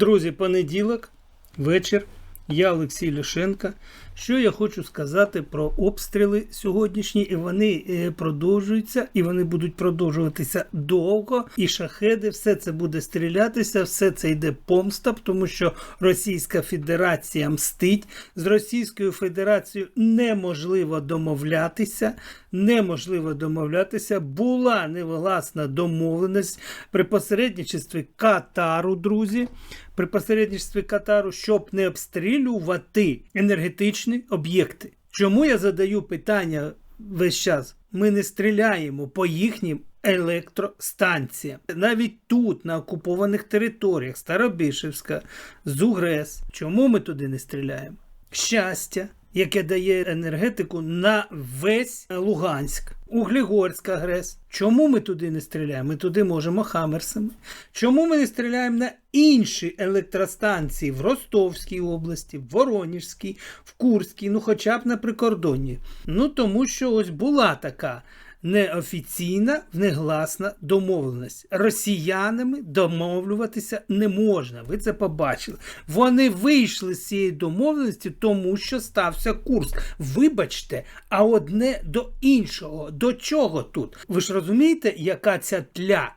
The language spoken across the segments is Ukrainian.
Друзі, понеділок, вечір. Я Олексій Ляшенка. Що я хочу сказати про обстріли сьогоднішні, і вони е, продовжуються, і вони будуть продовжуватися довго. І шахеди, все це буде стрілятися, все це йде помста, тому що Російська Федерація мстить. З Російською Федерацією неможливо домовлятися. Неможливо домовлятися. Була невласна домовленість при посередничестві Катару, друзі. При посередництві Катару, щоб не обстрілювати енергетичні об'єкти. Чому я задаю питання весь час? Ми не стріляємо по їхнім електростанціям. Навіть тут, на окупованих територіях, Старобишевська, Зугрес. Чому ми туди не стріляємо? Щастя, яке дає енергетику на весь Луганськ. Углігорська ГРЕС. Чому ми туди не стріляємо? Ми туди можемо хамерсами. Чому ми не стріляємо на інші електростанції в Ростовській області, в Воронежській, в Курській, ну хоча б на прикордонні? Ну тому що ось була така неофіційна, негласна домовленість. Росіянами домовлюватися не можна. Ви це побачили. Вони вийшли з цієї домовленості, тому що стався курс. Вибачте, а одне до іншого. До чого тут? Ви ж розумієте, яка ця тля?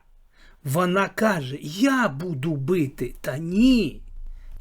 Вона каже: Я буду бити. Та ні.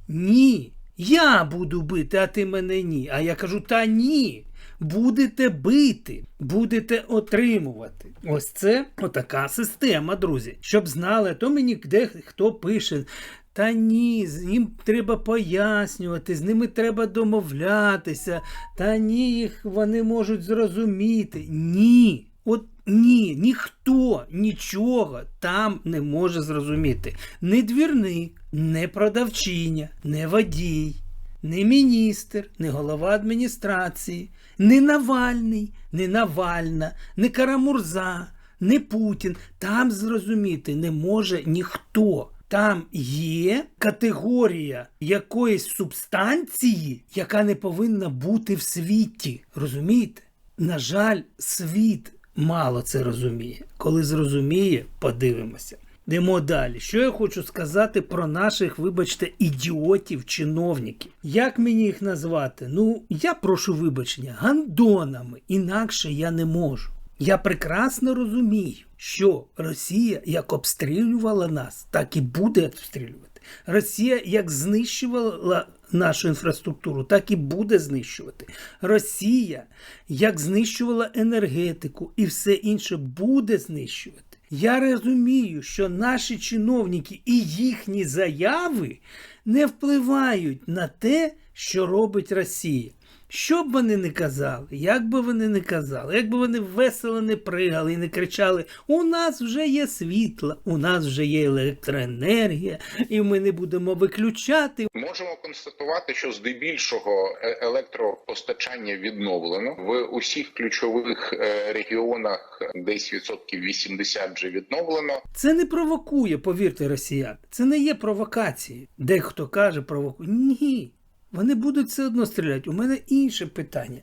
Ні. Я буду бити, а ти мене ні. А я кажу: та ні. Будете бити, будете отримувати. Ось це отака система, друзі. Щоб знали, то мені де хто пише. Та ні, з ним треба пояснювати, з ними треба домовлятися. Та ні, їх вони можуть зрозуміти. Ні. От ні, ніхто нічого там не може зрозуміти. Не двірник, не продавчиня, не водій, не міністр, не голова адміністрації, не Навальний, не Навальна, не Карамурза, не Путін. Там зрозуміти не може ніхто. Там є категорія якоїсь субстанції, яка не повинна бути в світі. Розумієте? На жаль, світ мало це розуміє. Коли зрозуміє, подивимося. Йдемо далі. Що я хочу сказати про наших, вибачте, ідіотів, чиновників? Як мені їх назвати? Ну, я прошу вибачення, гандонами. Інакше я не можу. Я прекрасно розумію, що Росія як обстрілювала нас, так і буде обстрілювати. Росія як знищувала нашу інфраструктуру, так і буде знищувати. Росія як знищувала енергетику і все інше буде знищувати. Я розумію, що наші чиновники і їхні заяви не впливають на те, що робить Росія. Що б вони не казали, як би вони не казали, як би вони весело не пригали і не кричали: у нас вже є світло, у нас вже є електроенергія, і ми не будемо виключати. Можемо констатувати, що здебільшого е- електропостачання відновлено в усіх ключових е, регіонах, десь відсотків 80 вже відновлено. Це не провокує, повірте, росіян. Це не є провокації. Дехто каже провокує. Ні. Вони будуть все одно стріляти. У мене інше питання.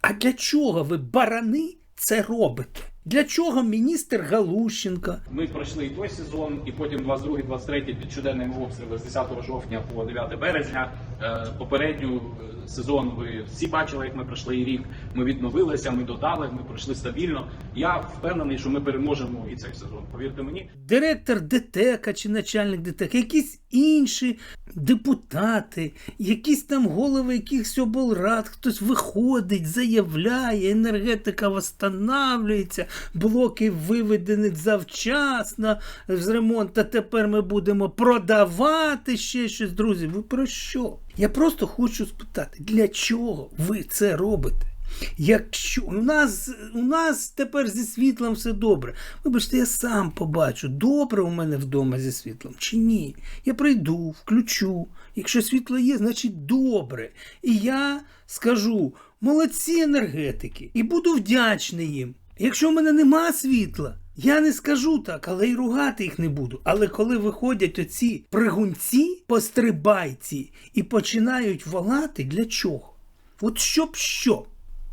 А для чого ви, барани, це робите? Для чого міністр Галущенко? Ми пройшли і той сезон, і потім 22-23 під щоденними обстрілами з 10 жовтня по 9 березня. Е, Попередню е, сезон ви всі бачили, як ми пройшли і рік. Ми відновилися, ми додали, ми пройшли стабільно. Я впевнений, що ми переможемо і цей сезон. Повірте мені. Директор ДТЕКа чи начальник ДТЕКа, якісь інші депутати, якісь там голови якихось облрад, хтось виходить, заявляє, енергетика восстанавлюється, блоки виведені завчасно з ремонту, тепер ми будемо продавати ще щось. Друзі, ви про що? Я просто хочу спитати, для чого ви це робите? Якщо у нас, у нас тепер зі світлом все добре. Вибачте, я сам побачу, добре у мене вдома зі світлом чи ні. Я прийду, включу. Якщо світло є, значить добре. І я скажу молодці енергетики, і буду вдячний їм. Якщо в мене нема світла, я не скажу так, але й ругати їх не буду. Але коли виходять оці пригунці, пострибайці і починають волати, для чого? От щоб що?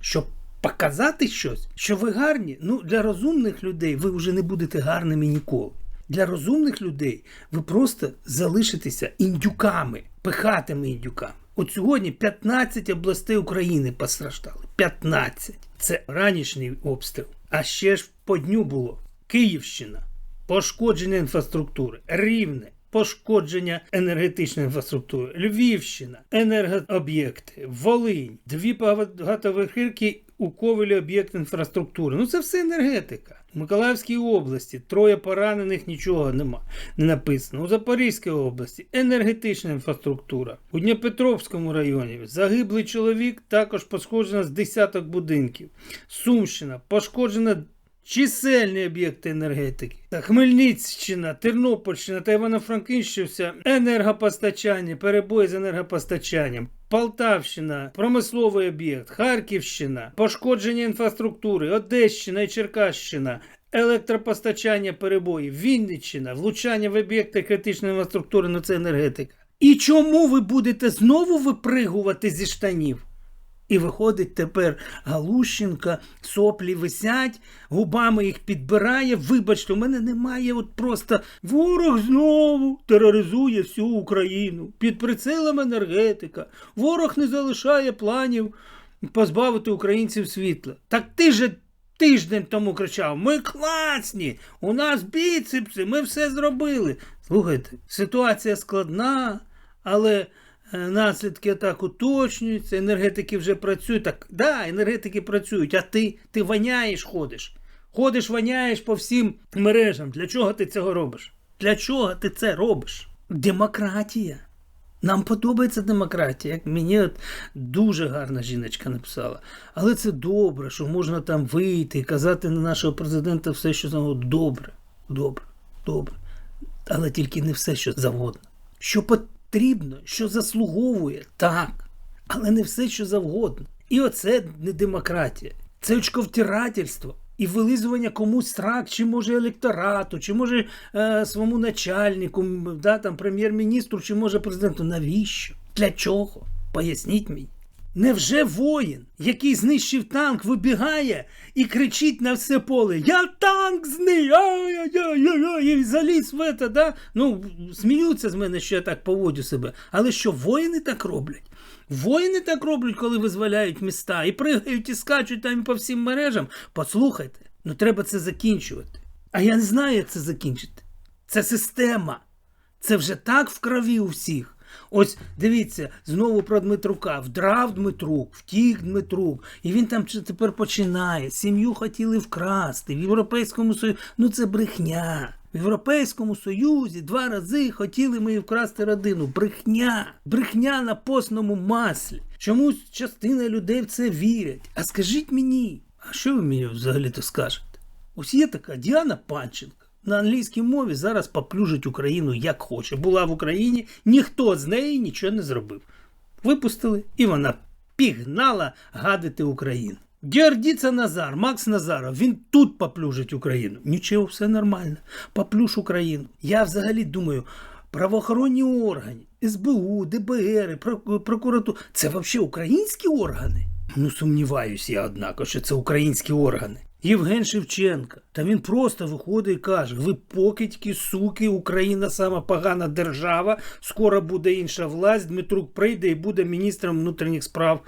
Щоб показати щось, що ви гарні, ну для розумних людей ви вже не будете гарними ніколи. Для розумних людей ви просто залишитеся індюками, пихатими індюками. От сьогодні 15 областей України постраждали. 15. Це ранішній обстріл. А ще ж по дню було Київщина, пошкодження інфраструктури, Рівне, пошкодження енергетичної інфраструктури, Львівщина, енергооб'єкти, Волинь, дві багатоверхівки у Ковелі об'єкт інфраструктури. Ну це все енергетика. У Миколаївській області троє поранених, нічого нема. Не написано. У Запорізькій області енергетична інфраструктура. У Дніпропетровському районі загиблий чоловік також пошкоджено з десяток будинків. Сумщина пошкоджена чисельні об'єкти енергетики. Та Хмельниччина, Тернопільщина та Івано-Франківщина енергопостачання, перебої з енергопостачанням. Полтавщина, промисловий об'єкт, Харківщина, пошкодження інфраструктури, Одещина і Черкащина, електропостачання перебоїв, Вінниччина, влучання в об'єкти критичної інфраструктури, ну це енергетика. І чому ви будете знову випригувати зі штанів? І виходить тепер Галущенка, соплі висять, губами їх підбирає. Вибачте, у мене немає от просто ворог знову тероризує всю Україну під прицелом енергетика. Ворог не залишає планів позбавити українців світла. Так ти же тиждень тому кричав: ми класні, у нас біцепси, ми все зробили. Слухайте, ситуація складна, але. Е, Наслідки атак уточнюються, енергетики вже працюють. Так, да, енергетики працюють, а ти, ти воняєш, ходиш. Ходиш, воняєш по всім мережам. Для чого ти цього робиш? Для чого ти це робиш? Демократія. Нам подобається демократія. Як мені от дуже гарна жіночка написала. Але це добре, що можна там вийти і казати на нашого президента все, що завгодно. Добре, добре, добре. Але тільки не все, що завгодно. Що потрібно, що заслуговує, так. Але не все, що завгодно. І оце не демократія. Це очковтирательство і вилизування комусь страх, чи може електорату, чи може е, своєму начальнику, да, там, прем'єр-міністру, чи може президенту. Навіщо? Для чого? Поясніть мені. Невже воїн, який знищив танк, вибігає і кричить на все поле: Я танк знищив! І заліз в це, да? Ну, сміються з мене, що я так поводжу себе. Але що воїни так роблять? Воїни так роблять, коли визволяють міста і пригають і скачуть там по всім мережам. Послухайте, ну треба це закінчувати. А я не знаю, як це закінчити. Це система. Це вже так в крові у всіх. Ось дивіться, знову про Дмитрука. Вдрав Дмитрук, втік Дмитрук. І він там тепер починає. Сім'ю хотіли вкрасти в Європейському Союзі. Ну це брехня. В Європейському Союзі два рази хотіли ми вкрасти родину. Брехня. Брехня на постному маслі. Чомусь частина людей в це вірять. А скажіть мені, а що ви мені взагалі-то скажете? Ось є така Діана Панченко. На англійській мові зараз поплюжить Україну як хоче. Була в Україні, ніхто з неї нічого не зробив. Випустили, і вона пігнала гадити Україну. Діардіца Назар, Макс Назаров, він тут поплюжить Україну. Нічого, все нормально. Поплюж Україну. Я взагалі думаю, правоохоронні органи, СБУ, ДБР, прокуратура це взагалі українські органи? Ну, сумніваюсь я, однако, що це українські органи. Євген Шевченка. Та він просто виходить і каже: ви покидьки, суки, Україна сама погана держава, скоро буде інша власть, Дмитрук прийде і буде міністром внутрішніх справ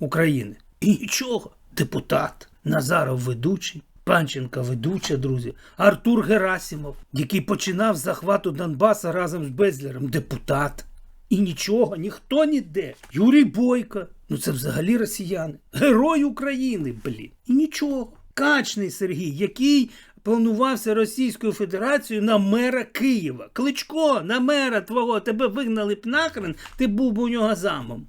України. І нічого, депутат, Назаров ведучий. Панченка ведуча, друзі, Артур Герасимов, який починав захвату Донбаса разом з Безлером, депутат. І нічого, ніхто ніде. Юрій Бойко, ну це взагалі росіяни. Герой України, блін. І нічого. Качний Сергій, який планувався Російською Федерацією на мера Києва. Кличко, на мера твого, тебе вигнали б нахрен, ти був би у нього замом.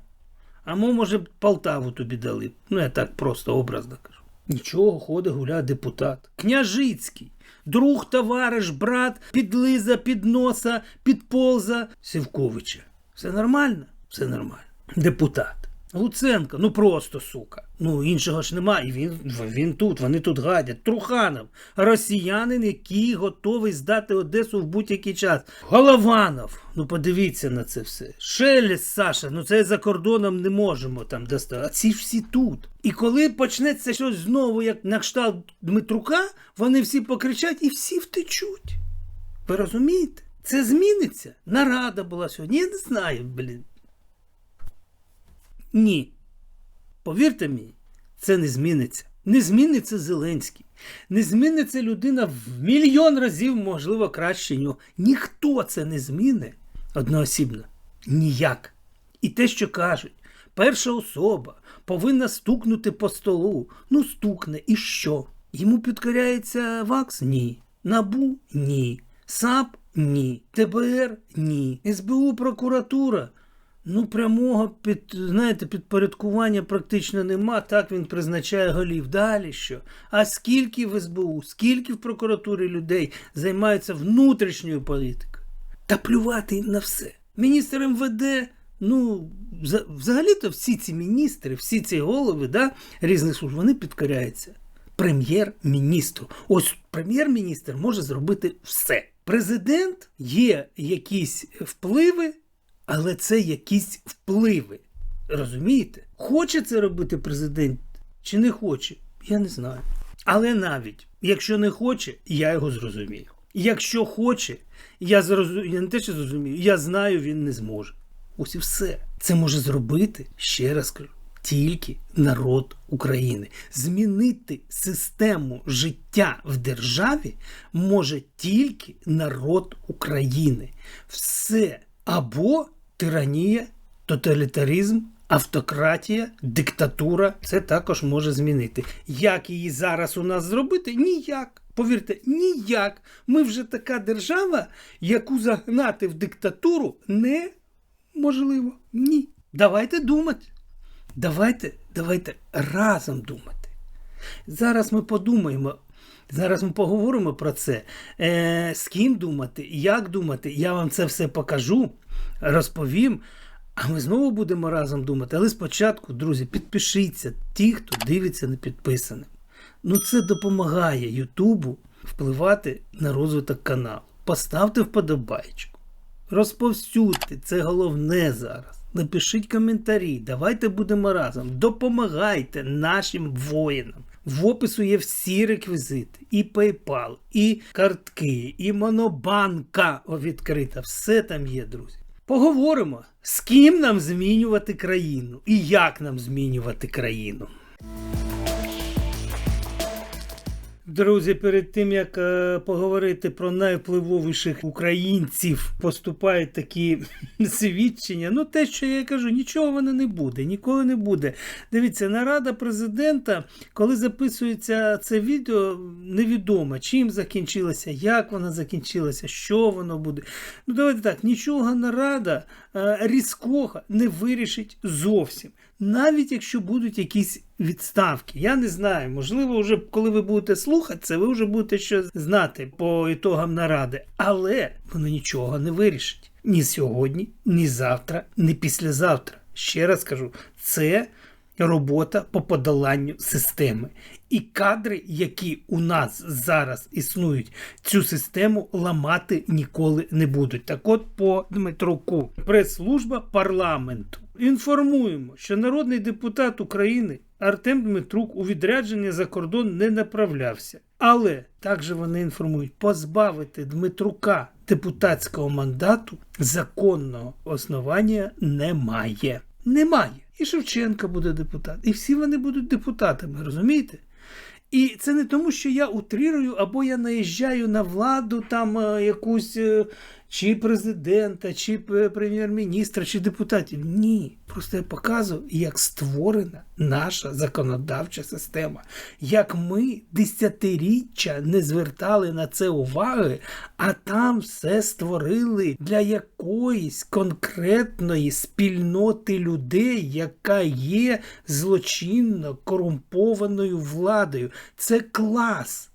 А ми, може, Полтаву тобі дали. Ну, я так просто образно кажу. Нічого, ходить гуля депутат. Княжицький. Друг, товариш, брат, підлиза, підноса, підполза Сівковича. Все нормально? Все нормально. Депутат. Луценко, ну просто сука. Ну іншого ж немає. І він, він тут, вони тут гадять. Труханов, росіянин, який готовий здати Одесу в будь-який час. Голованов, ну подивіться на це все. Шелест, Саша, ну це за кордоном не можемо там достати. А ці всі тут. І коли почнеться щось знову, як на кшталт Дмитрука, вони всі покричать і всі втечуть. Ви розумієте? Це зміниться. Нарада була сьогодні. Я не знаю, блін. Ні. Повірте мені, це не зміниться. Не зміниться Зеленський. Не зміниться людина в мільйон разів, можливо, краще нього. Ніхто це не зміни одноосібно. Ніяк. І те, що кажуть, перша особа повинна стукнути по столу. Ну, стукне, і що? Йому підкоряється ВАКС? Ні. НАБУ? Ні. САП? Ні. ТБР? Ні. СБУ прокуратура? Ну, прямого під, знаєте, підпорядкування практично нема. Так він призначає голів. Dалі що? А скільки в СБУ, скільки в прокуратурі людей займаються внутрішньою політикою? Та плювати на все. Міністр МВД, ну, вза- взагалі-то всі ці міністри, всі ці голови да, різних служб, вони підкоряються прем'єр-міністру. Ось прем'єр-міністр може зробити все. Президент є якісь впливи, але це якісь впливи. Розумієте? Хоче це робити президент чи не хоче, я не знаю. Але навіть якщо не хоче, я його зрозумію. Якщо хоче, я зрозу... я не те, що зрозумію, я знаю, він не зможе. Ось і все. Це може зробити, ще раз кажу, тільки народ України. Змінити систему життя в державі може тільки народ України. Все або тиранія, тоталітаризм, автократія, диктатура це також може змінити. Як її зараз у нас зробити? Ніяк. Повірте, ніяк. Ми вже така держава, яку загнати в диктатуру неможливо. Ні. Давайте думати. Давайте, давайте разом думати. Зараз ми подумаємо. Зараз ми поговоримо про це. Е, з ким думати, як думати. Я вам це все покажу, розповім. А ми знову будемо разом думати. Але спочатку, друзі, підпишіться, ті, хто дивиться не підписаним. Ну це допомагає Ютубу впливати на розвиток каналу. Поставте вподобайку. Розповсюдьте, це головне зараз. Напишіть коментарі, давайте будемо разом. Допомагайте нашим воїнам. В опису є всі реквізити: і PayPal, і картки, і монобанка відкрита. Все там є, друзі. Поговоримо, з ким нам змінювати країну і як нам змінювати країну. Друзі, перед тим як е, поговорити про найвпливовіших українців, поступають такі свідчення. Ну, те, що я кажу, нічого воно не буде, ніколи не буде. Дивіться, нарада президента, коли записується це відео, невідомо, чим закінчилося, як вона закінчилася, що воно буде. Ну, давайте так, нічого нарада е, різкого не вирішить зовсім. Навіть якщо будуть якісь відставки. Я не знаю, можливо, вже коли ви будете слухати це, ви вже будете щось знати по ітогам наради. Але воно нічого не вирішить. Ні сьогодні, ні завтра, ні післязавтра. Ще раз кажу, це робота по подоланню системи. І кадри, які у нас зараз існують, цю систему ламати ніколи не будуть. Так от по Дмитруку, прес-служба парламенту. Інформуємо, що народний депутат України Артем Дмитрук у відрядження за кордон не направлявся. Але також вони інформують, позбавити Дмитрука депутатського мандату законного основання немає. Немає. І Шевченка буде депутат, і всі вони будуть депутатами, розумієте? І це не тому, що я утрирую або я наїжджаю на владу там е, якусь е, чи президента, чи прем'єр-міністра, чи депутатів. Ні. Просто я показую, як створена наша законодавча система, як ми десятиріччя не звертали на це уваги, а там все створили для якоїсь конкретної спільноти людей, яка є злочинно корумпованою владою. Це клас.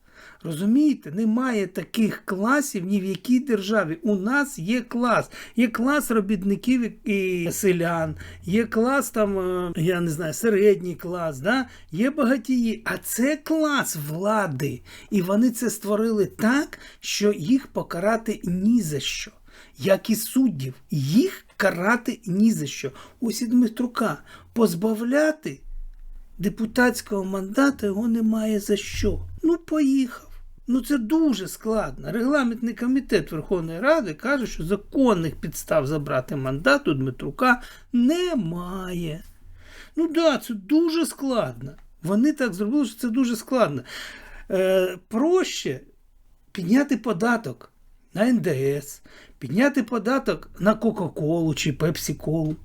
Розумієте, немає таких класів ні в якій державі. У нас є клас. Є клас робітників і селян, є клас там, е, я не знаю, середній клас, да? є багатії. А це клас влади. І вони це створили так, що їх покарати ні за що. Як і суддів, їх карати ні за що. Ось і Дмитрука позбавляти депутатського мандата його немає за що. Ну, поїхав. Ну це дуже складно. Регламентний комітет Верховної Ради каже, що законних підстав забрати мандат у Дмитрука немає. Ну так, да, це дуже складно. Вони так зробили, що це дуже складно. Е, проще підняти податок на НДС, підняти податок на Кока-Колу чи Пепсі-Колу,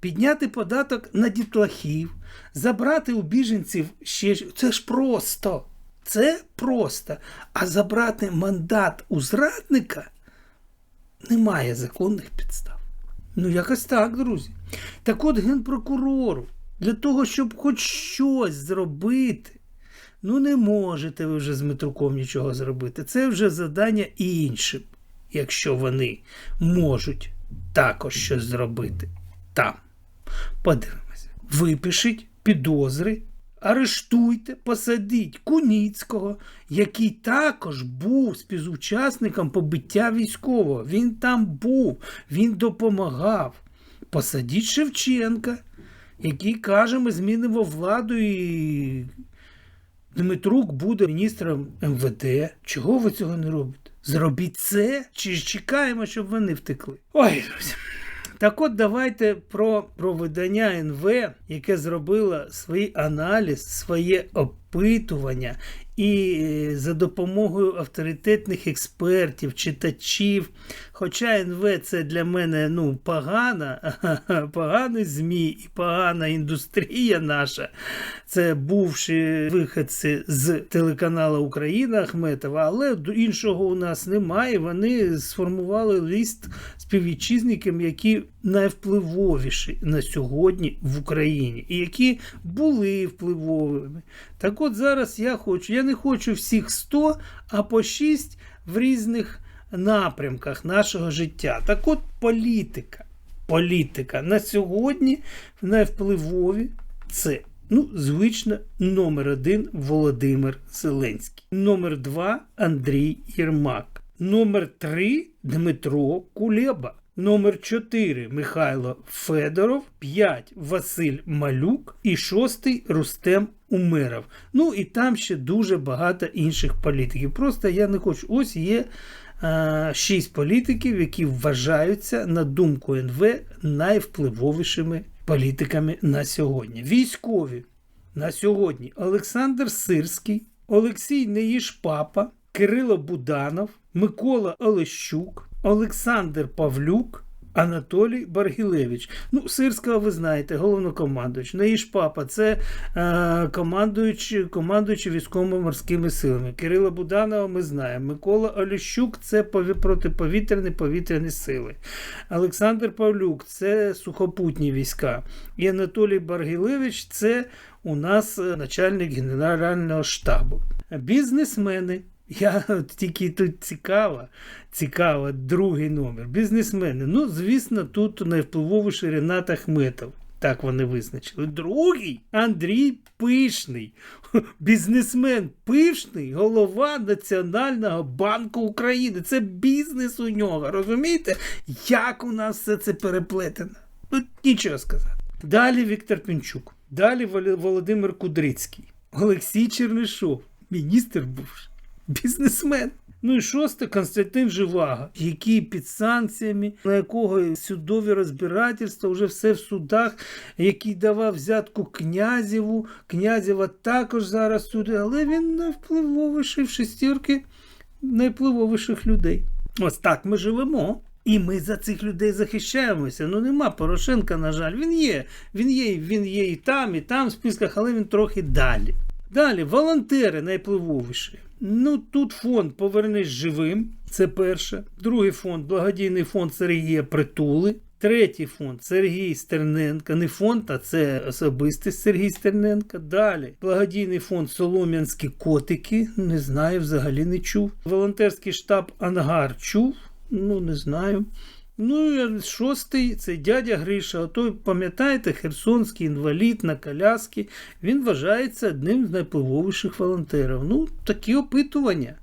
підняти податок на дітлахів, забрати у біженців ще. Це ж просто. Це просто. А забрати мандат у зрадника немає законних підстав. Ну, якось так, друзі. Так от генпрокурору, для того, щоб хоч щось зробити, ну не можете ви вже з Дмитруком нічого зробити. Це вже завдання іншим, якщо вони можуть також щось зробити там. Подивимося. Випишіть підозри, арештуйте, посадіть Куніцького, який також був співучасником побиття військового. Він там був, він допомагав. Посадіть Шевченка, який каже, ми змінимо владу і Дмитрук буде міністром МВД. Чого ви цього не робите? Зробіть це, чи чекаємо, щоб вони втекли? Ой, друзі. Так от давайте про, видання НВ, яке зробило свій аналіз, своє опитування, і е, за допомогою авторитетних експертів, читачів. Хоча НВ це для мене ну, погана, поганий ЗМІ і погана індустрія наша. Це бувші виходці з телеканалу Україна Ахметова, але іншого у нас немає. Вони сформували ліст співвітчизникам, які найвпливовіші на сьогодні в Україні, і які були впливовими. Так от зараз я хочу, я не хочу всіх 100, а по 6 в різних напрямках нашого життя. Так от політика. Політика на сьогодні найвпливові це. Ну, звично, номер один Володимир Зеленський. Номер два Андрій Єрмак. Номер три Дмитро Кулеба. Номер 4 Михайло Федоров, 5 Василь Малюк і 6 Рустем Умеров. Ну і там ще дуже багато інших політиків. Просто я не хочу. Ось є е, 6 політиків, які вважаються, на думку НВ, найвпливовішими політиками на сьогодні. Військові на сьогодні Олександр Сирський, Олексій Неїшпапа, Кирило Буданов, Микола Олещук, Олександр Павлюк, Анатолій Баргілевич. Ну, Сирського ви знаєте, головнокомандуючий. Неїшпапа це е, командуючий, командуючий військово-морськими силами. Кирила Буданова ми знаємо. Микола Олещук це пові- протиповітряні повітряні сили. Олександр Павлюк це сухопутні війська. І Анатолій Баргілевич це у нас е, начальник Генерального штабу. Бізнесмени. Я от тільки тут цікаво, цікаво, другий номер. Бізнесмени. Ну, звісно, тут найвпливовіший Ренат Ахметов. Так вони визначили. Другий Андрій Пишний. Бізнесмен Пишний, голова Національного банку України. Це бізнес у нього. Розумієте, як у нас все це переплетено? Ну, нічого сказати. Далі Віктор Пінчук. Далі Володимир Кудрицький. Олексій Чернишов, міністр бувший, бізнесмен. Ну і шосте Константин Живага, який під санкціями, на якого судові розбирательства, вже все в судах, який давав взятку князєву. Князєва також зараз суди, але він найвпливовіший в шестірки найвпливовіших людей. Ось так ми живемо. І ми за цих людей захищаємося. Ну нема Порошенка, на жаль, він є. Він є, він є і там, і там в списках, але він трохи далі. Далі, волонтери найвпливовіші. Ну тут фонд Повернись живим. Це перше. Другий фонд благодійний фонд Сергія Притули. Третій фонд Сергій Стерненко. Не фонд, а це особистість Сергій Стерненко. Далі благодійний фонд Солом'янські котики. Не знаю, взагалі не чув. Волонтерський штаб Ангар чув. Ну, не знаю. Ну, і шостий це дядя Гриша. Ото, пам'ятаєте, херсонський інвалід на коляски. Він вважається одним з найвпливовіших волонтерів. Ну, такі опитування.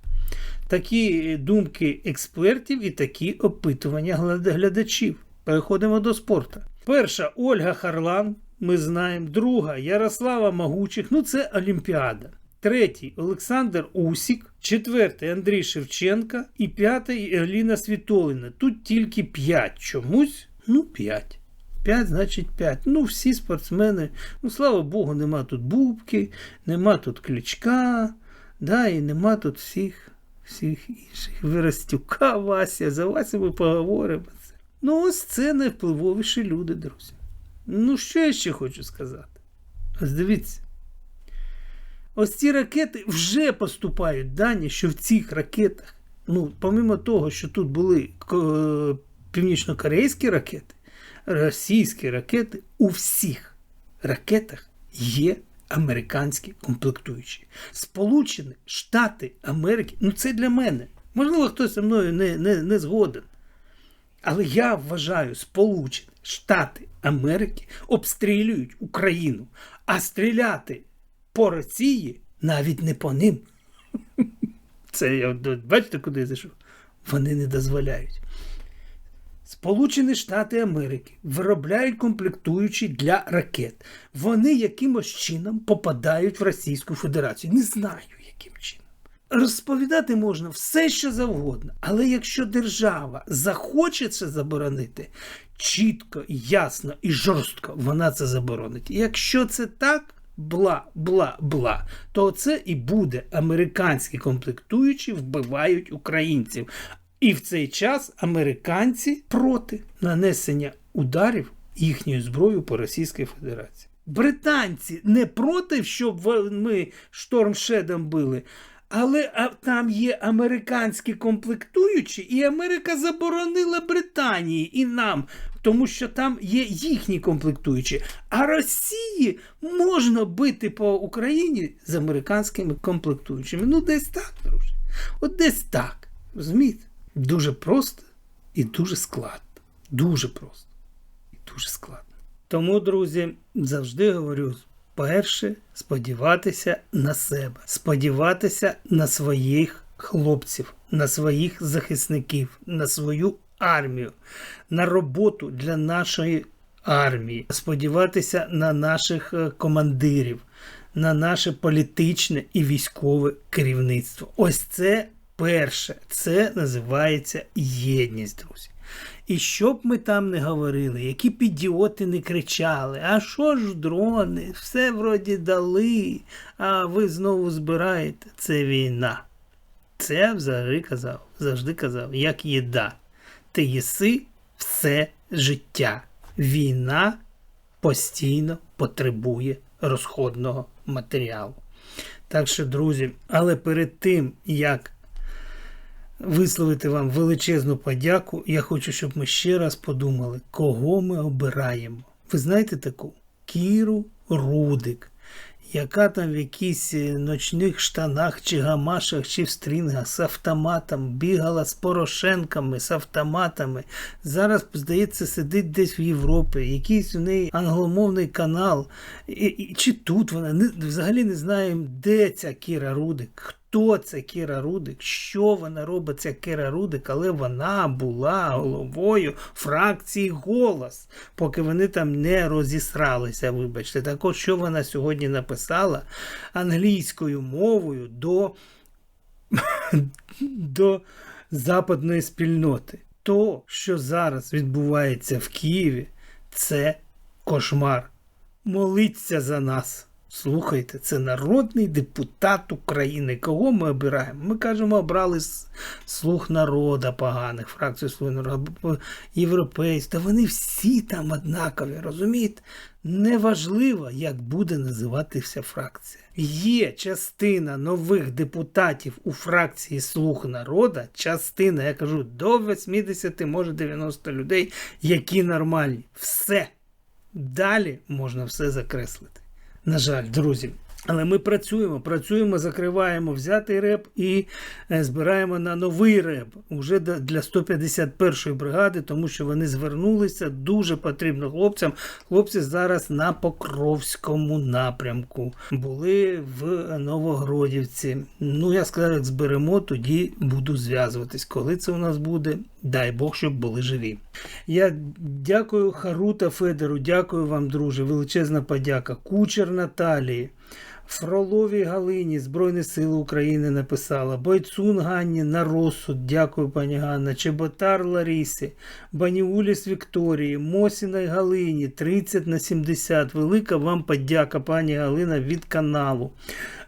Такі думки експертів і такі опитування глядачів. Переходимо до спорту. Перша Ольга Харлан, ми знаємо. Друга Ярослава Магучих. Ну, це Олімпіада. Третій Олександр Усік, четвертий Андрій Шевченка і п'ятий Еліна Світолина. Тут тільки п'ять чомусь. Ну, п'ять. П'ять, значить, п'ять. Ну, всі спортсмени. Ну, слава Богу, нема тут Бубки, нема тут Кличка, да, і нема тут всіх, всіх інших. Виростюка, Вася, за Вася ми поговоримо. Ну, ось це найвпливовіші люди, друзі. Ну, що я ще хочу сказати? Ось дивіться. Ось ці ракети вже поступають дані, що в цих ракетах, ну, помимо того, що тут були е, північно-корейські ракети, російські ракети, у всіх ракетах є американські комплектуючі. Сполучені Штати Америки, ну це для мене. Можливо, хтось зі мною не, не, не згоден. Але я вважаю, Сполучені Штати Америки обстрілюють Україну, а стріляти по Росії навіть не по ним. Це я бачите, куди я зайшов? Вони не дозволяють. Сполучені Штати Америки виробляють комплектуючі для ракет. Вони якимось чином попадають в Російську Федерацію. Не знаю, яким чином. Розповідати можна все, що завгодно, але якщо держава захоче це заборонити, чітко, ясно і жорстко вона це заборонить. Якщо це так, бла, бла, бла, то це і буде американські комплектуючі вбивають українців. І в цей час американці проти нанесення ударів їхньою зброєю по Російській Федерації. Британці не проти, щоб ми штормшедом били. Але а, там є американські комплектуючі, і Америка заборонила Британії і нам, тому що там є їхні комплектуючі. А Росії можна бити по Україні з американськими комплектуючими. Ну, десь так, друзі. От десь так. Розумієте? Дуже просто і дуже складно. Дуже просто і дуже складно. Тому, друзі, завжди говорю: перше, сподіватися на себе, сподіватися на своїх хлопців, на своїх захисників, на свою армію, на роботу для нашої армії, сподіватися на наших е, командирів, на наше політичне і військове керівництво. Ось це перше, це називається єдність, друзі. І що б ми там не говорили, які б ідіоти не кричали, а що ж дрони, все вроді дали, а ви знову збираєте. Це війна. Це взагалі казав, завжди казав, як їда. Ти їси все життя. Війна постійно потребує розходного матеріалу. Так що, друзі, але перед тим, як висловити вам величезну подяку. Я хочу, щоб ми ще раз подумали, кого ми обираємо. Ви знаєте таку? Кіру Рудик, яка там в якісь ночних штанах чи гамашах, чи в стрінгах з автоматом бігала з Порошенками, з автоматами. Зараз, здається, сидить десь в Європі, якийсь у неї англомовний канал. І, і, чи тут вона не, взагалі не знаємо, де ця Кіра Рудик. Хто це Кіра Рудик? Що вона робить ця Кіра Рудик, але вона була головою фракції голос, поки вони там не розісралися. Вибачте, так от що вона сьогодні написала англійською мовою до, до западної спільноти. То, що зараз відбувається в Києві, це кошмар. Моліться за нас. Слухайте, це народний депутат України. Кого ми обираємо? Ми кажемо, обрали слух народа поганих, фракцію слуг народу, європейських. Та вони всі там однакові, розумієте? Неважливо, як буде називатися фракція. Є частина нових депутатів у фракції Слуг народа, частина, я кажу, до 80, може 90 людей, які нормальні. Все. Далі можна все закреслити. На жаль, друзі. Але ми працюємо, працюємо, закриваємо взятий реп і е, збираємо на новий реп уже для 151-ї бригади, тому що вони звернулися. Дуже потрібно хлопцям. Хлопці зараз на Покровському напрямку були в Новогродівці. Ну, я сказав, як зберемо, тоді буду зв'язуватись. Коли це у нас буде, дай Бог, щоб були живі. Я дякую Харута Федору, дякую вам, друже. Величезна подяка. Кучер Наталії. Фроловій Галині Збройні Сили України написала. Бойцун Ганні на розсуд. Дякую, пані Ганна. Чеботар Ларісі, Баніуліс Вікторії, Мосіной Галині 30 на 70. Велика вам подяка, пані Галина, від каналу.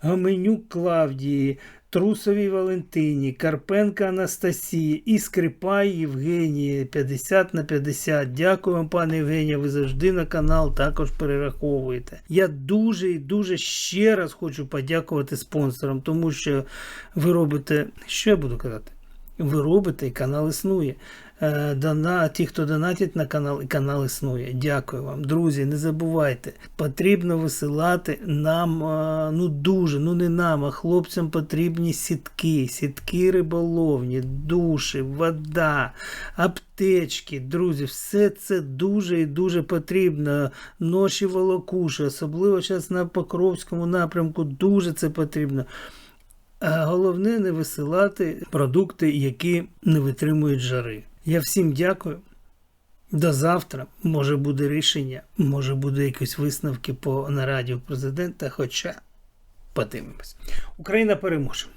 Гаменюк Клавдії. Трусовій Валентині, Карпенка Анастасії і Скрипай Євгенії 50 на 50. Дякую вам, пане Євгенія. Ви завжди на канал також перераховуєте. Я дуже і дуже ще раз хочу подякувати спонсорам, тому що ви робите, що я буду казати? Ви робите і канал існує. Е, Дона, ті, хто донатять на канал, і канал існує. Дякую вам. Друзі, не забувайте, потрібно висилати нам, е, ну дуже, ну не нам, а хлопцям потрібні сітки, сітки риболовні, душі, вода, аптечки. Друзі, все це дуже і дуже потрібно. Ноші волокуші, особливо зараз на Покровському напрямку, дуже це потрібно. Головне не висилати продукти, які не витримують жари. Я всім дякую. До завтра. Може буде рішення, може буде якісь висновки по нараді у президента, хоча подивимось. Україна переможе.